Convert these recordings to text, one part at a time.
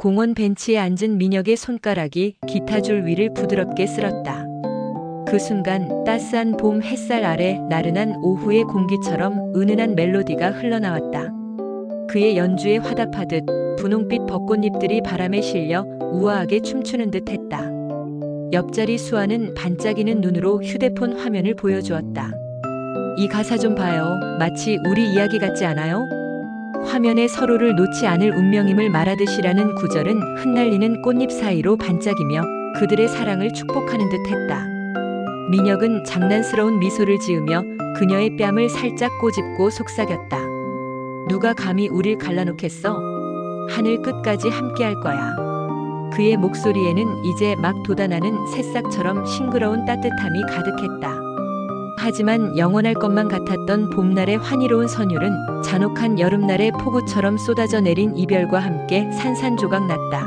공원 벤치에 앉은 민혁의 손가락이 기타 줄 위를 부드럽게 쓸었다. 그 순간 따스한 봄 햇살 아래 나른한 오후의 공기처럼 은은한 멜로디가 흘러나왔다. 그의 연주에 화답하듯 분홍빛 벚꽃잎들이 바람에 실려 우아하게 춤추는 듯 했다. 옆자리 수아는 반짝이는 눈으로 휴대폰 화면을 보여주었다. 이 가사 좀 봐요. 마치 우리 이야기 같지 않아요? 화면에 서로를 놓지 않을 운명임을 말하듯이라는 구절은 흩날리는 꽃잎 사이로 반짝이며 그들의 사랑을 축복하는 듯 했다. 민혁은 장난스러운 미소를 지으며 그녀의 뺨을 살짝 꼬집고 속삭였다. 누가 감히 우릴 갈라놓겠어? 하늘 끝까지 함께 할 거야. 그의 목소리에는 이제 막 돋아나는 새싹처럼 싱그러운 따뜻함이 가득했다. 하지만 영원할 것만 같았던 봄날의 환희로운 선율은 잔혹한 여름날의 폭우처럼 쏟아져 내린 이별과 함께 산산조각 났다.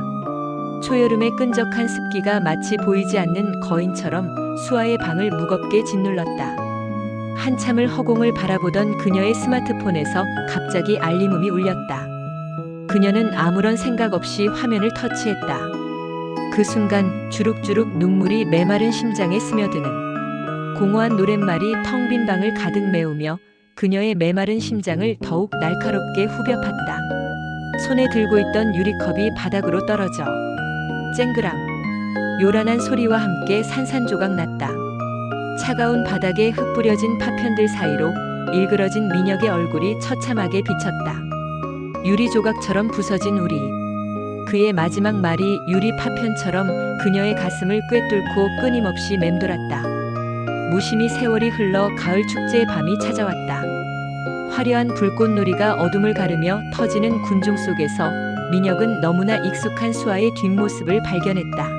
초여름의 끈적한 습기가 마치 보이지 않는 거인처럼 수아의 방을 무겁게 짓눌렀다. 한참을 허공을 바라보던 그녀의 스마트폰에서 갑자기 알림음이 울렸다. 그녀는 아무런 생각 없이 화면을 터치했다. 그 순간 주룩주룩 눈물이 메마른 심장에 스며드는 공허한 노랫말이 텅 빈 방을 가득 메우며 그녀의 메마른 심장을 더욱 날카롭게 후벼 팠다. 손에 들고 있던 유리컵이 바닥으로 떨어져 쨍그랑 요란한 소리와 함께 산산조각 났다. 차가운 바닥에 흩뿌려진 파편들 사이로 일그러진 민혁의 얼굴이 처참하게 비쳤다. 유리 조각처럼 부서진 우리. 그의 마지막 말이 유리 파편처럼 그녀의 가슴을 꿰뚫고 끊임없이 맴돌았다. 무심히 세월이 흘러 가을 축제의 밤이 찾아왔다. 화려한 불꽃놀이가 어둠을 가르며 터지는 군중 속에서 민혁은 너무나 익숙한 수아의 뒷모습을 발견했다.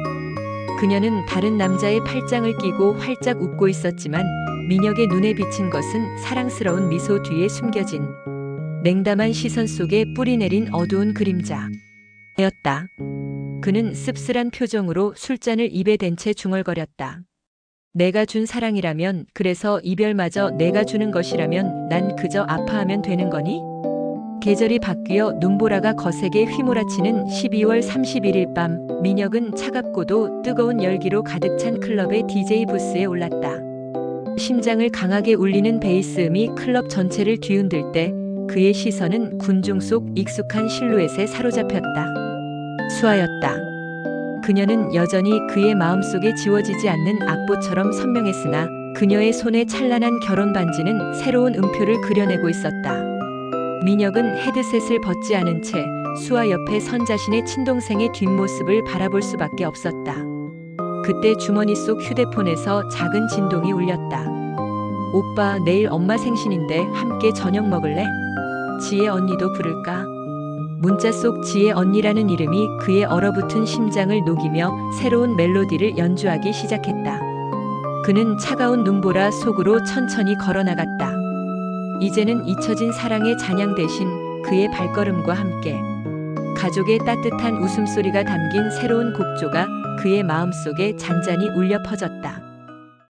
그녀는 다른 남자의 팔짱을 끼고 활짝 웃고 있었지만 민혁의 눈에 비친 것은 사랑스러운 미소 뒤에 숨겨진 냉담한 시선 속에 뿌리 내린 어두운 그림자였다. 그는 씁쓸한 표정으로 술잔을 입에 댄 채 중얼거렸다. 내가 준 사랑이라면, 그래서 이별마저 내가 주는 것이라면 난 그저 아파하면 되는 거니? 계절이 바뀌어 눈보라가 거세게 휘몰아치는 12월 31일 밤, 민혁은 차갑고도 뜨거운 열기로 가득 찬 클럽의 DJ 부스에 올랐다. 심장을 강하게 울리는 베이스 음이 클럽 전체를 뒤흔들 때 그의 시선은 군중 속 익숙한 실루엣에 사로잡혔다. 수아였다. 그녀는 여전히 그의 마음속에 지워지지 않는 악보처럼 선명했으나 그녀의 손에 찬란한 결혼 반지는 새로운 음표를 그려내고 있었다. 민혁은 헤드셋을 벗지 않은 채 수아 옆에 선 자신의 친동생의 뒷모습을 바라볼 수밖에 없었다. 그때 주머니 속 휴대폰에서 작은 진동이 울렸다. 오빠, 내일 엄마 생신인데 함께 저녁 먹을래? 지혜 언니도 부를까? 문자 속 지혜 언니라는 이름이 그의 얼어붙은 심장을 녹이며 새로운 멜로디를 연주하기 시작했다. 그는 차가운 눈보라 속으로 천천히 걸어나갔다. 이제는 잊혀진 사랑의 잔향 대신 그의 발걸음과 함께 가족의 따뜻한 웃음소리가 담긴 새로운 곡조가 그의 마음속에 잔잔히 울려 퍼졌다.